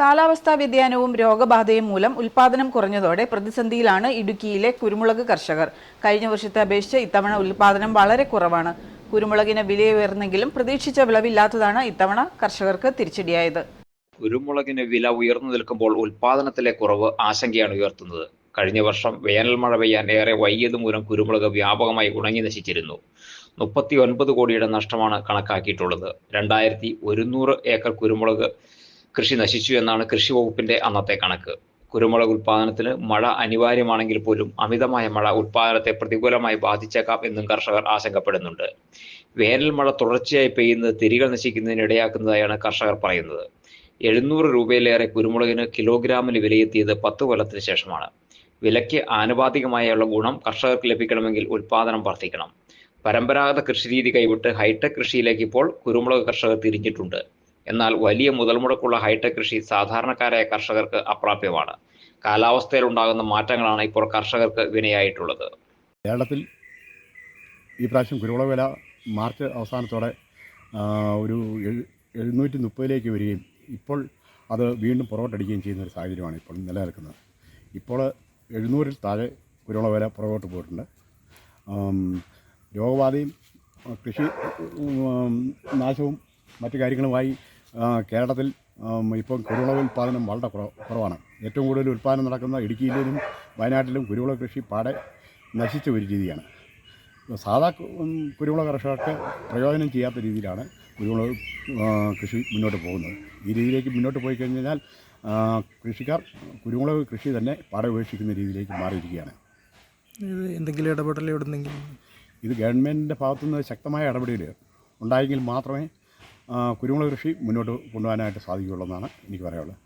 കാലാവസ്ഥാ വ്യതിയാനവും രോഗബാധയും മൂലം ഉൽപാദനം കുറഞ്ഞതോടെ പ്രതിസന്ധിയിലാണ് ഇടുക്കിയിലെ കുരുമുളക് കർഷകർ. കഴിഞ്ഞ വർഷത്തെ അപേക്ഷിച്ച് ഇത്തവണ ഉൽപാദനം വളരെ കുറവാണ്. കുരുമുളകിന് വിലയുയർന്നെങ്കിലും പ്രതീക്ഷിച്ച വിളവില്ലാത്തതാണ് ഇത്തവണ കർഷകർക്ക് തിരിച്ചടിയായത്. കുരുമുളകിന് വില ഉയർന്നു നിൽക്കുമ്പോൾ ഉൽപാദനത്തിലെ കുറവ് ആശങ്കയാണ് ഉയർത്തുന്നത്. കഴിഞ്ഞ വർഷം വേനൽ മഴ പെയ്യാൻ ഏറെ വൈകിയത് മൂലം കുരുമുളക് വ്യാപകമായി ഉണങ്ങി നശിച്ചിരുന്നു. മുപ്പത്തി ഒൻപത് കോടിയുടെ നഷ്ടമാണ് കണക്കാക്കിയിട്ടുള്ളത്. രണ്ടായിരത്തി ഒരുന്നൂറ് ഏക്കർ കുരുമുളക് കൃഷി നശിച്ചു എന്നാണ് കൃഷി വകുപ്പിന്റെ അന്നത്തെ കണക്ക്. കുരുമുളക് ഉൽപാദനത്തിന് മഴ അനിവാര്യമാണെങ്കിൽ പോലും അമിതമായ മഴ ഉൽപാദനത്തെ പ്രതികൂലമായി ബാധിച്ചേക്കാം എന്നും കർഷകർ ആശങ്കപ്പെടുന്നുണ്ട്. വേനൽ മഴ തുടർച്ചയായി പെയ്യുന്നത് തിരികൾ നശിക്കുന്നതിന് ഇടയാക്കുന്നതായാണ് കർഷകർ പറയുന്നത്. എഴുന്നൂറ് രൂപയിലേറെ കുരുമുളകിന് കിലോഗ്രാമിന് വിലയെത്തിയത് പത്ത് കൊല്ലത്തിന് ശേഷമാണ്. വിലയ്ക്ക് ആനുപാതികമായുള്ള ഗുണം കർഷകർക്ക് ലഭിക്കണമെങ്കിൽ ഉൽപാദനം വർദ്ധിക്കണം. പരമ്പരാഗത കൃഷിരീതി കൈവിട്ട് ഹൈടെക് കൃഷിയിലേക്ക് ഇപ്പോൾ കുരുമുളക് കർഷകർ തിരിഞ്ഞിട്ടുണ്ട്. എന്നാൽ വലിയ മുതൽ മുടക്കുള്ള ഹൈടെക് കൃഷി സാധാരണക്കാരായ കർഷകർക്ക് അപ്രാപ്യമാണ്. കാലാവസ്ഥയിൽ ഉണ്ടാകുന്ന മാറ്റങ്ങളാണ് ഇപ്പോൾ കർഷകർക്ക് വിനയായിട്ടുള്ളത്. കേരളത്തിൽ ഈ പ്രാവശ്യം കുരുമുളക് വില മാർച്ച് അവസാനത്തോടെ ഒരു എഴു എഴുന്നൂറ്റി മുപ്പതിലേക്ക് വരികയും ഇപ്പോൾ അത് വീണ്ടും പുറകോട്ടടിക്കുകയും ചെയ്യുന്ന ഒരു സാഹചര്യമാണ് ഇപ്പോൾ നിലനിൽക്കുന്നത്. ഇപ്പോൾ എഴുന്നൂറിൽ താഴെ കുരുമുളക് വില പുറകോട്ട് പോയിട്ടുണ്ട്. രോഗബാധയും കൃഷി നാശവും മറ്റു കാര്യങ്ങളുമായി കേരളത്തിൽ ഇപ്പോൾ ഇപ്പം കുരുവിള ഉൽപ്പാദനം വളരെ കുറവ് കുറവാണ്. ഏറ്റവും കൂടുതൽ ഉൽപ്പാദനം നടക്കുന്ന ഇടുക്കിയിലും വയനാട്ടിലും കുരുവിള കൃഷി പാടെ നശിച്ച ഒരു രീതിയാണ്. സാധാ കുരുവിള കർഷകർക്ക് പ്രയോജനം ചെയ്യാത്ത രീതിയിലാണ് കുരുവിള കൃഷി മുന്നോട്ട് പോകുന്നത്. ഈ രീതിയിലേക്ക് മുന്നോട്ട് പോയി കഴിഞ്ഞാൽ കൃഷിക്കാർ കുരുമുളക് കൃഷി തന്നെ പാടെ ഉപേക്ഷിക്കുന്ന രീതിയിലേക്ക് മാറിയിരിക്കുകയാണ്. ഇത് എന്തെങ്കിലും ഇടപെടൽ എവിടുന്നെങ്കിലും? ഇത് ഗവൺമെന്റിന്റെ ഭാഗത്തുനിന്ന് ശക്തമായ ഇടപെടൽ ഉണ്ടായെങ്കിൽ മാത്രമേ കുരുമുളക് കൃഷി മുന്നോട്ട് കൊണ്ടുപോകാനായിട്ട് സാധിക്കുകയുള്ളൂ എന്നാണ് എനിക്ക് പറയാനുള്ളത്.